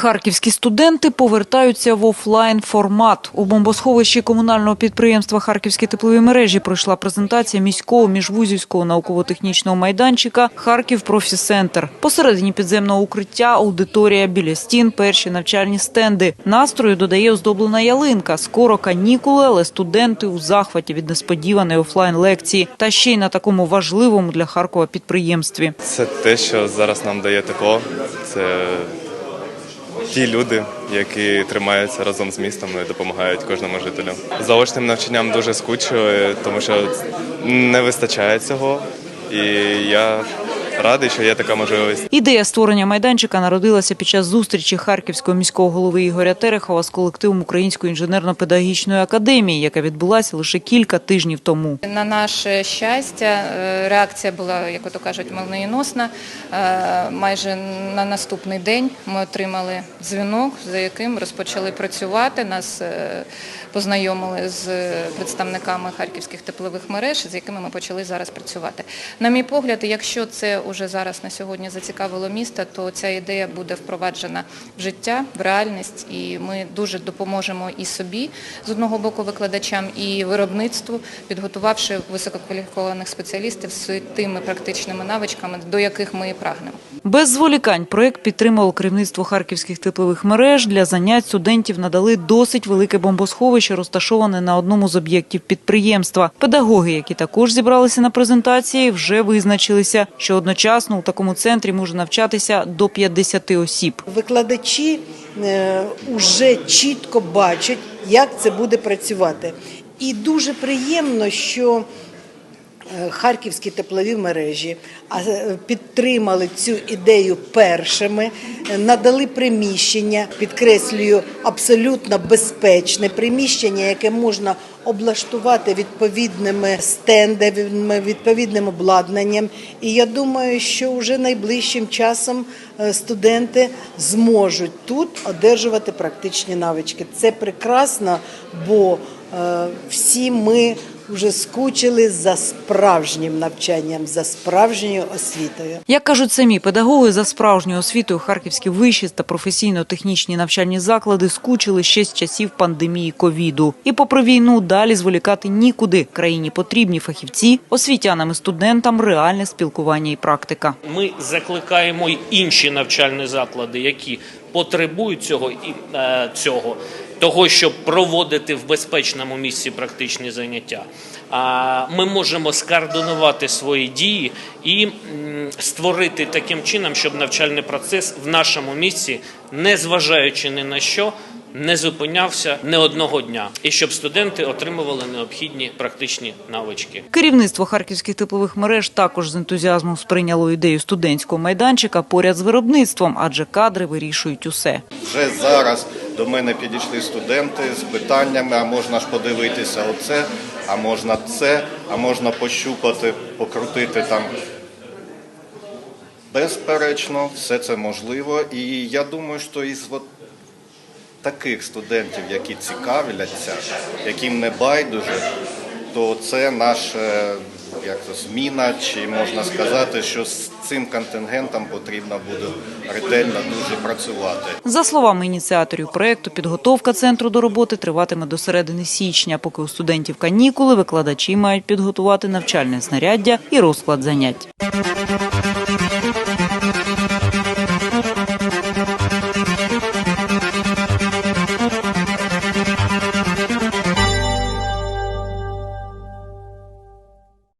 Харківські студенти повертаються в офлайн формат. У бомбосховищі комунального підприємства Харківські теплові мережі пройшла презентація міського міжвузівського науково-технічного майданчика Харків Профі-центр. Посередині підземного укриття аудиторія біля стін, перші навчальні стенди. Настрою додає оздоблена ялинка. Скоро канікули, але студенти у захваті від несподіваної офлайн лекції та ще й на такому важливому для Харкова підприємстві. Це те, що зараз нам дає тепло. Це ті люди, які тримаються разом з містом і допомагають кожному жителю. Заочним навчанням дуже скучую, тому що не вистачає цього. І я радий, що є така можливість. Ідея створення майданчика народилася під час зустрічі харківського міського голови Ігоря Терехова з колективом Української інженерно-педагогічної академії, яка відбулася лише кілька тижнів тому. На наше щастя, е, реакція була, як ото кажуть, молниєносна. Е, Майже на наступний день ми отримали дзвінок, за яким розпочали працювати. Нас е, познайомили з представниками харківських теплових мереж, з якими ми почали зараз працювати. На мій погляд, якщо це вже зараз на сьогодні зацікавило місто, то ця ідея буде впроваджена в життя, в реальність, і ми дуже допоможемо і собі з одного боку викладачам, і виробництву, підготувавши висококваліфікованих спеціалістів з тими практичними навичками, до яких ми і прагнемо. Без зволікань проект підтримало керівництво харківських теплових мереж. Для занять студентів надали досить велике бомбосховище, розташоване на одному з об'єктів підприємства. Педагоги, які також зібралися на презентації, вже визначилися, що одночасно у такому центрі може навчатися до 50 осіб. Викладачі вже чітко бачать, як це буде працювати. І дуже приємно, що е, харківські теплові мережі е, підтримали цю ідею першими, е, надали приміщення, підкреслюю, абсолютно безпечне приміщення, яке можна облаштувати відповідними стендами, відповідним обладнанням. І я думаю, що вже найближчим часом е, студенти зможуть тут одержувати практичні навички. Це прекрасно, бо е, всі ми вже скучили за справжнім навчанням, за справжньою освітою. Як кажуть самі педагоги, за справжньою освітою харківські вищі та професійно-технічні навчальні заклади скучили ще з часів пандемії ковіду. І попри війну далі зволікати нікуди. Країні потрібні фахівці, освітянам і студентам реальне спілкування і практика. Ми закликаємо й інші навчальні заклади, які потребують цього і е, цього, того, щоб проводити в безпечному місці практичні заняття. А ми можемо скоординувати свої дії і створити таким чином, щоб навчальний процес в нашому місці, не зважаючи ні на що, не зупинявся не одного дня, і щоб студенти отримували необхідні практичні навички. Керівництво харківських теплових мереж також з ентузіазмом сприйняло ідею студентського майданчика поряд з виробництвом, адже кадри вирішують усе. Вже зараз до мене підійшли студенти з питаннями, а можна ж подивитися оце, а можна це, а можна пощупати, покрутити там. Безперечно, все це можливо. І я думаю, що із таких студентів, які цікавляться, яким не байдуже, то це наша як то, зміна, чи можна сказати, що з цим контингентом потрібно буде ретельно дуже працювати. За словами ініціаторів проекту, підготовка центру до роботи триватиме до середини січня. Поки у студентів канікули, викладачі мають підготувати навчальне знаряддя і розклад занять.